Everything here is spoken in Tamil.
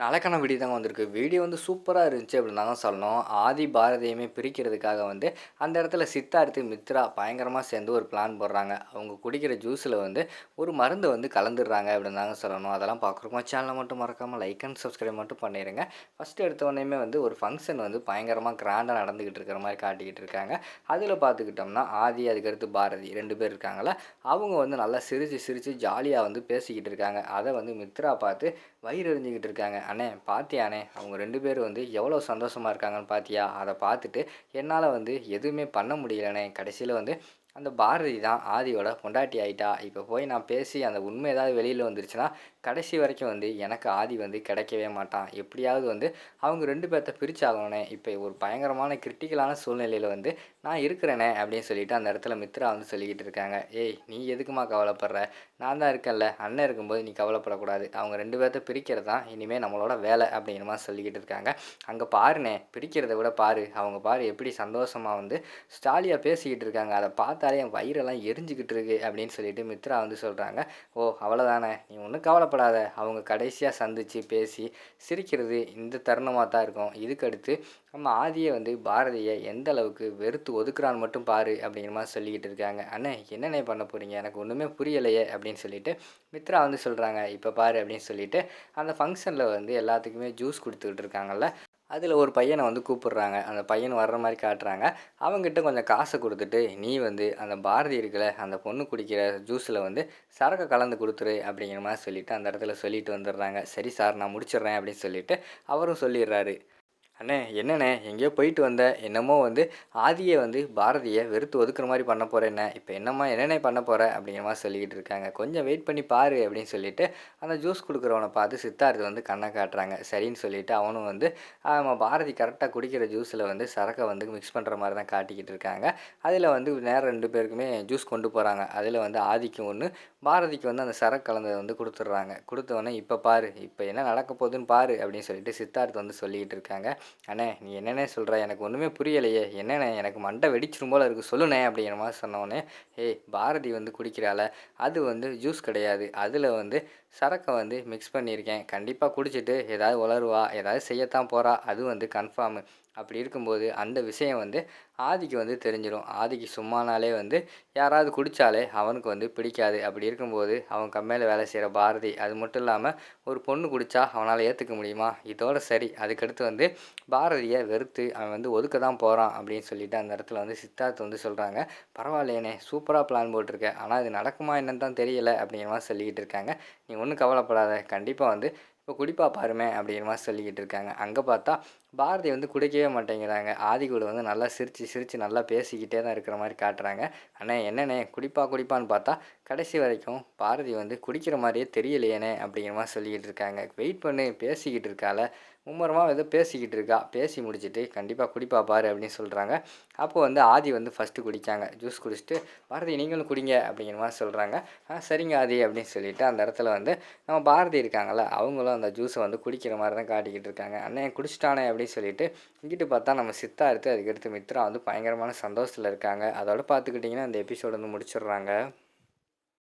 நலக்கணம் வீடியோ தாங்க வந்திருக்கு. வீடியோ வந்து சூப்பராக இருந்துச்சு அப்படின்னு தாங்க சொல்லணும். ஆதி பாரதியுமே பிரிக்கிறதுக்காக வந்து அந்த இடத்துல சித்தார்த்து மித்ரா பயங்கரமாக சேர்ந்து ஒரு பிளான் போடுறாங்க. அவங்க குடிக்கிற ஜூஸில் வந்து ஒரு மருந்து வந்து கலந்துடுறாங்க அப்படின்னு தாங்க சொல்லணும். அதெல்லாம் பார்க்குறோமா சேனலை மட்டும் மறக்காமல் லைக் அண்ட் சப்ஸ்கிரைப் மட்டும் பண்ணிடுங்க ஃபஸ்ட்டு எடுத்தோடனேமே வந்து ஒரு ஃபங்க்ஷன் வந்து பயங்கரமாக கிராண்டாக நடந்துக்கிட்டு இருக்கிற மாதிரி காட்டிக்கிட்டு இருக்காங்க. அதில் பார்த்துக்கிட்டோம்னா ஆதி அதுக்கடுத்து பாரதி ரெண்டு பேர் இருக்காங்களா அவங்க வந்து நல்லா சிரித்து சிரித்து ஜாலியாக வந்து பேசிக்கிட்டு இருக்காங்க. அதை வந்து மித்ரா பார்த்து வயிறு எறிஞ்சிக்கிட்டு இருக்காங்க. அண்ணே பார்த்தியாண்ணே அவங்க ரெண்டு பேரும் வந்து எவ்வளோ சந்தோஷமாக இருக்காங்கன்னு பார்த்தியா அதை பார்த்துட்டு என்னால் வந்து எதுவுமே பண்ண முடியலண்ணே. கடைசியில் வந்து அந்த பாரதி தான் ஆதியோட பொண்டாட்டி ஆயிட்டா? இப்போ போய் நான் பேசி அந்த உண்மை ஏதாவது வெளியில் வந்துருச்சுன்னா கடைசி வரைக்கும் வந்து எனக்கு ஆதி வந்து கிடைக்கவே மாட்டான். எப்படியாவது வந்து அவங்க ரெண்டு பேர்த்த பிரிச்சாகணுனே இப்போ ஒரு பயங்கரமான கிரிட்டிக்கலான சூழ்நிலையில் வந்து நான் இருக்கிறேனே அப்படின்னு சொல்லிட்டு அந்த இடத்துல மித்ரா வந்து சொல்லிக்கிட்டு இருக்காங்க. ஏய் நீ எதுக்குமா கவலைப்படுற? நான் தான் இருக்கேன்ல. அண்ணன் இருக்கும்போது நீ கவலைப்படக்கூடாது. அவங்க ரெண்டு பேர்த்த பிரிக்கிறது தான் இனிமேல் நம்மளோட வேலை அப்படிங்கிற மாதிரி சொல்லிக்கிட்டு இருக்காங்க. அங்கே பாருனே பிரிக்கிறத விட பாரு. அவங்க பாரு எப்படி சந்தோஷமாக வந்து ஸ்டாலியாக பேசிக்கிட்டு இருக்காங்க. அதை பார்த்தா பார்த்தாலே என் வயிறெல்லாம் எரிஞ்சுக்கிட்டு இருக்கு அப்படின்னு சொல்லிட்டு மித்ரா வந்து சொல்கிறாங்க ஓ அவ்வளோதானே நீ ஒன்றும் கவலைப்படாத. அவங்க கடைசியாக சந்தித்து பேசி சிரிக்கிறது இந்த தருணமாக தான் இருக்கும். இதுக்கடுத்து நம்ம ஆதியை வந்து பாரதியை எந்த அளவுக்கு வெறுத்து ஒதுக்குறான்னு மட்டும் பாரு அப்படிங்கிற மாதிரி சொல்லிக்கிட்டு இருக்காங்க. அண்ணே என்னென்ன பண்ண போகிறீங்க எனக்கு ஒன்றுமே புரியலையே அப்படின்னு சொல்லிட்டு மித்ரா வந்து சொல்கிறாங்க இப்போ பாரு அப்படின்னு சொல்லிட்டு அந்த ஃபங்க்ஷனில் வந்து எல்லாத்துக்குமே ஜூஸ் கொடுத்துக்கிட்டு இருக்காங்கல்ல. அதில் ஒரு பையனை வந்து கூப்பிடுறாங்க. அந்த பையன் வர்ற மாதிரி காட்டுறாங்க. அவங்ககிட்ட கொஞ்சம் காசை கொடுத்துட்டு நீ வந்து அந்த பாரதி இருக்கல அந்த பொண்ணு குடிக்கிற ஜூஸில் வந்து சரக்கு கலந்து கொடுத்துரு அப்படிங்கிற மாதிரி சொல்லிவிட்டு அந்த இடத்துல சொல்லிட்டு வந்துடுறாங்க. சரி சார் நான் முடிச்சிடுறேன் அப்படின்னு சொல்லிவிட்டு அவரும் சொல்லிடுறாரு. அண்ணே என்னண்ணே எங்கேயோ போயிட்டு வந்த என்னமோ வந்து ஆதியை வந்து பாரதியை வெறுத்து ஒதுக்குற மாதிரி பண்ண போகிறேண்ணே இப்போ என்னம்மா என்னென்ன பண்ண போகிற அப்படிங்கிற மாதிரி சொல்லிக்கிட்டு இருக்காங்க. கொஞ்சம் வெயிட் பண்ணி பாரு அப்படின்னு சொல்லிட்டு அந்த ஜூஸ் கொடுக்குறவனை பார்த்து சித்தார்த்து வந்து கண்ணை காட்டுறாங்க. சரின்னு சொல்லிட்டு அவனும் வந்து நம்ம பாரதி கரெக்டாக குடிக்கிற ஜூஸில் வந்து சரக்கை வந்து மிக்ஸ் பண்ணுற மாதிரி தான் காட்டிக்கிட்டு இருக்காங்க. அதில் வந்து நேரம் ரெண்டு பேருக்குமே ஜூஸ் கொண்டு போகிறாங்க அதில் வந்து ஆதிக்கு ஒன்று பாரதிக்கு வந்து அந்த சரக்கு கலந்ததை வந்து கொடுத்துட்றாங்க. கொடுத்தவொடனே இப்போ பாரு இப்போ என்ன நடக்க போகுதுன்னு பாரு அப்படின்னு சொல்லிட்டு சித்தார்த்து வந்து சொல்லிக்கிட்டு இருக்காங்க. அண்ணே நீ என்னென்ன சொல்கிற எனக்கு ஒன்றுமே புரியலையே. என்னண்ணே எனக்கு மண்டை வெடிச்சிரும் போல் இருக்குது சொல்லுண்ணே அப்படிங்கிற மாதிரி சொன்னோடனே ஏய் பாரதி வந்து குடிக்கிறாள். அது வந்து ஜூஸ் கிடையாது. அதில் வந்து சரக்கை வந்து மிக்ஸ் பண்ணியிருக்கேன். கண்டிப்பாக குடிச்சிட்டு ஏதாவது உளருவா ஏதாவது செய்யத்தான் போகிறா அது வந்து கன்ஃபார்மு அப்படி இருக்கும்போது அந்த விஷயம் வந்து ஆதிக்கு வந்து தெரிஞ்சிடும் ஆதிக்கு சும்மானாலே வந்து யாராவது குடித்தாலே அவனுக்கு வந்து பிடிக்காது. அப்படி இருக்கும்போது அவன் கம்மையில் வேலை செய்கிற பாரதி அது மட்டும் இல்லாமல் ஒரு பொண்ணு குடித்தா அவனால் ஏற்றுக்க முடியுமா? இதோட சரி. அதுக்கடுத்து வந்து பாரதியை வெறுத்து அவன் வந்து ஒதுக்க தான் போகிறான் அப்படின்னு சொல்லிட்டு அந்த இடத்துல வந்து சித்தார்த்து வந்து சொல்கிறாங்க பரவாயில்லையனே சூப்பராக பிளான் போட்டிருக்கேன் ஆனால் அது நடக்குமா என்னன்னு தான் தெரியலை அப்படிங்கிற மாதிரி சொல்லிக்கிட்டு இருக்காங்க. நீ ஒன்றும் கவலைப்படாத. கண்டிப்பாக வந்து இப்போ குடிப்பா பாருமே அப்படிங்கிற மாதிரி சொல்லிக்கிட்டு இருக்காங்க. அங்கே பார்த்தா பாரதி வந்து குடிக்கவே மாட்டேங்கிறாங்க. ஆதி கூட வந்து நல்லா சிரித்து சிரித்து நல்லா பேசிக்கிட்டே தான் இருக்கிற மாதிரி காட்டுறாங்க. ஆனால் என்னண்ணே குடிப்பா குடிப்பான்னு பார்த்தா கடைசி வரைக்கும் பாரதி வந்து குடிக்கிற மாதிரியே தெரியலையேனே அப்படிங்கிற மாதிரி சொல்லிக்கிட்டு இருக்காங்க. வெயிட் பண்ணி பேசிக்கிட்டு இருக்கால மும்முரமாக ஏதோ பேசிக்கிட்டு இருக்கா. பேசி முடிச்சுட்டு கண்டிப்பாக குடிப்பா பாரு அப்படின்னு சொல்கிறாங்க அப்போ வந்து ஆதி வந்து ஃபஸ்ட்டு குடிக்காங்க ஜூஸ் குடிச்சிட்டு பாரதி நீங்களும் குடிங்க அப்படிங்கிற மாதிரி சொல்கிறாங்க ஆ சரிங்க ஆதி அப்படின்னு சொல்லிட்டு அந்த இடத்துல வந்து நம்ம பாரதி இருக்காங்கள்ல அவங்களும் அந்த ஜூஸை வந்து குடிக்கிற மாதிரி தான் காட்டிக்கிட்டு இருக்காங்க. அண்ணன் குடிச்சிட்டானே அப்படின்னு சொல்லிட்டு இங்கிட்டு பார்த்தா நம்ம சித்தா எடுத்து அதுக்கடுத்து மித்ரா வந்து பயங்கரமான சந்தோஷத்தில் இருக்காங்க. அதோட பார்த்துக்கிட்டிங்கன்னா அந்த எபிசோடு வந்து முடிச்சிடுறாங்க.